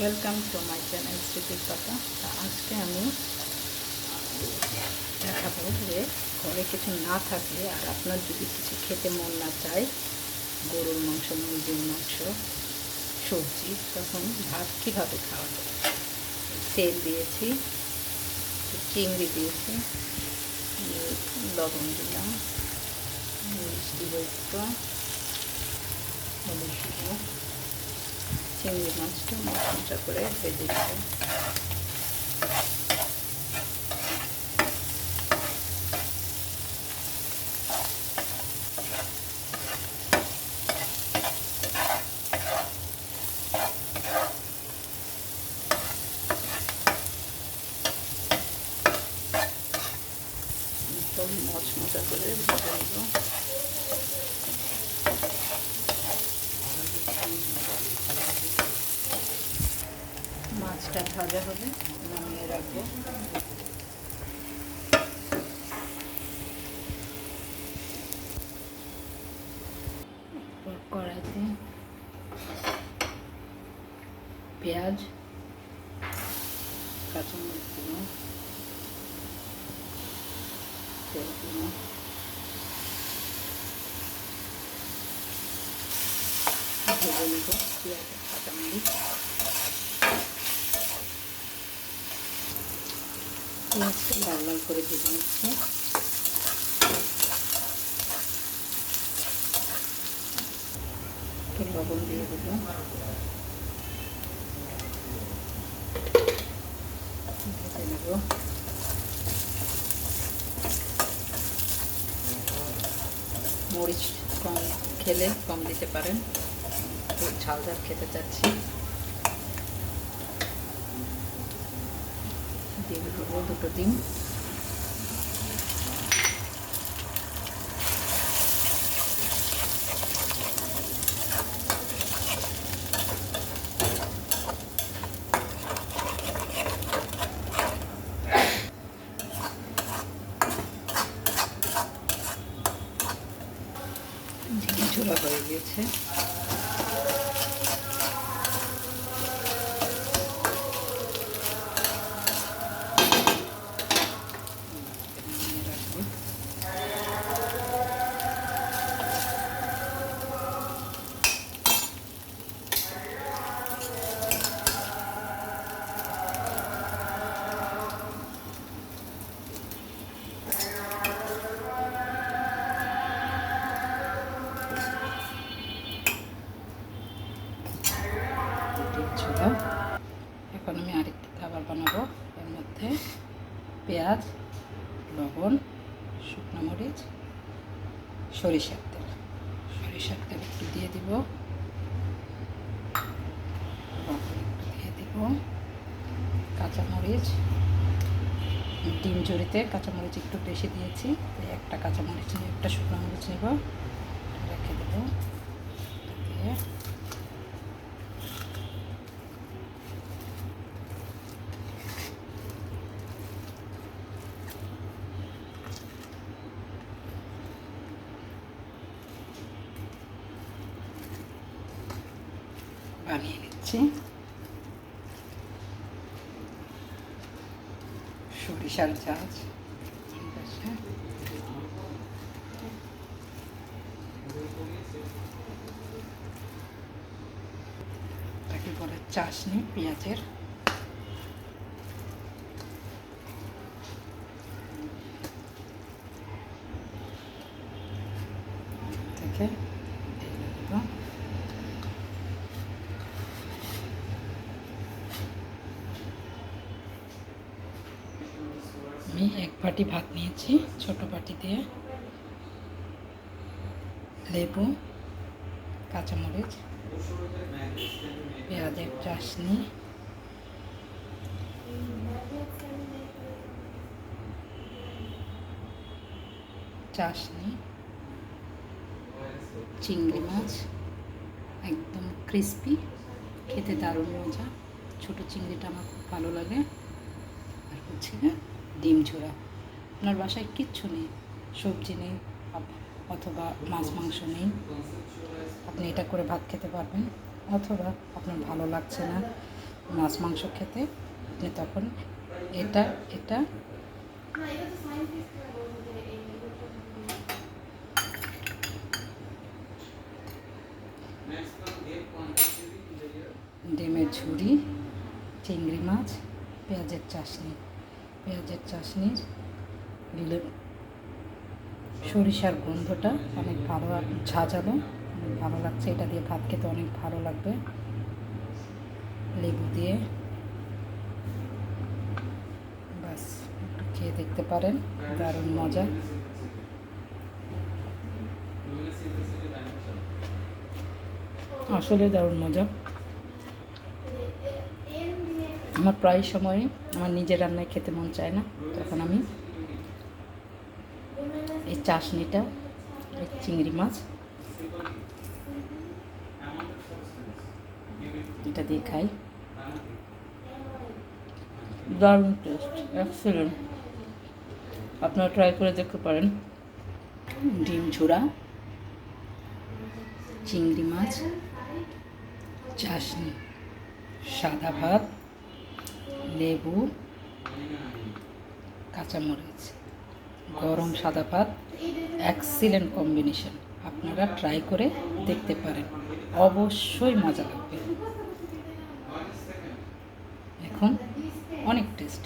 Welcome to my channel স্মৃতির পাতা আজকে আমি দেখাবো যে ঘরে কিছু না থাকলে আর আপনার যদি কিছু খেতে মন না চায়, গরুর মাংস, মুরগির মাংস, সবজি, তখন ভাত কীভাবে খাওয়া যায়? তেল দিয়েছি চিংড়ি দিয়েছি, লবণ দিলাম হলুদ দিব চিংড়ি মাছটা মশমশা করে ভেজে দেবো একদম মচমচা করে ভেজে নেব। মাছটা ভাজা হলে নামিয়ে রাখব। কড়াইতে পেঁয়াজ কাঁচামরিচ দিব তেল দিব ভেজে নেব কাঁচামরিচ। পেঁয়াজটা লাল লাল করে ভেজে একটু লবণ দিয়ে দেবো ভেজে নেব মরিচ কম খেলে কম দিতে পারেন। ঝাল ঝাল খেতে চাচ্ছি। தேவி பிரபோதப்பதியும் পেঁয়াজ, লবণ, শুকনো মরিচ, সরিষার তেল। সরিষার তেল একটু দিয়ে দিব। একটু দিয়ে দিব। কাঁচামরিচ ডিম ঝুড়িতে কাঁচামরিচ একটু বেশি দিয়েছি। একটা কাঁচামরিচ একটা শুকনো মরিচ নেব। রেখে দেবো দিয়ে বানিয়ে নিচ্ছি। সরিষার চাষ তাকে বলে চাশনি পেঁয়াজের। থেকে ঢেলে দেবো আমি এক বাটি ভাত নিয়েছি, ছোট বাটি দিয়ে। লেবু, কাঁচামরিচ পেঁয়াজের চাশনি চাশনি চিংড়ি মাছ, একদম ক্রিস্পি খেতে দারুণ মজা। ছোটো চিংড়িটা আমার খুব ভালো লাগে। আর হচ্ছে ডিম ঝোড়া আপনার বাসায় কিচ্ছু নেই, সবজি নেই, অথবা মাছ, মাংস নেই। আপনি এটা করে ভাত খেতে পারবেন, অথবা আপনার ভালো লাগছে না মাছ, মাংস খেতে যে তখন এটা এটা ডিমের ঝুড়ি চিংড়ি মাছ, পেঁয়াজের চাশনি। পেঁয়াজের চাশনির দিলে সরিষার গন্ধটা অনেক ভালো ঝাঁঝালো, অনেক ভালো লাগছে। এটা দিয়ে ভাত খেতে অনেক ভালো লাগবে। লেবু দিয়ে। বাস একটু খেয়ে দেখতে পারেন, দারুণ মজা। আসলে দারুণ মজা। আমার প্রায় সময় আমার নিজের রান্নায় খেতে মন চায় না, তখন আমি এই চাশনিটা, এই চিংড়ি মাছ এটা দিয়ে খাই। দারুণ টেস্ট এক্সেলেন্ট আপনারা ট্রাই করে দেখতে পারেন। ডিম ঝোড়া চিংড়ি মাছ, চাশনি, সাদা ভাত। লেবু, কাঁচামরিচ, গরম সাদা ভাত এক্সিলেন্ট কম্বিনেশন আপনারা ট্রাই করে দেখতে পারেন। অবশ্যই মজা লাগবে। এখন অনেক টেস্ট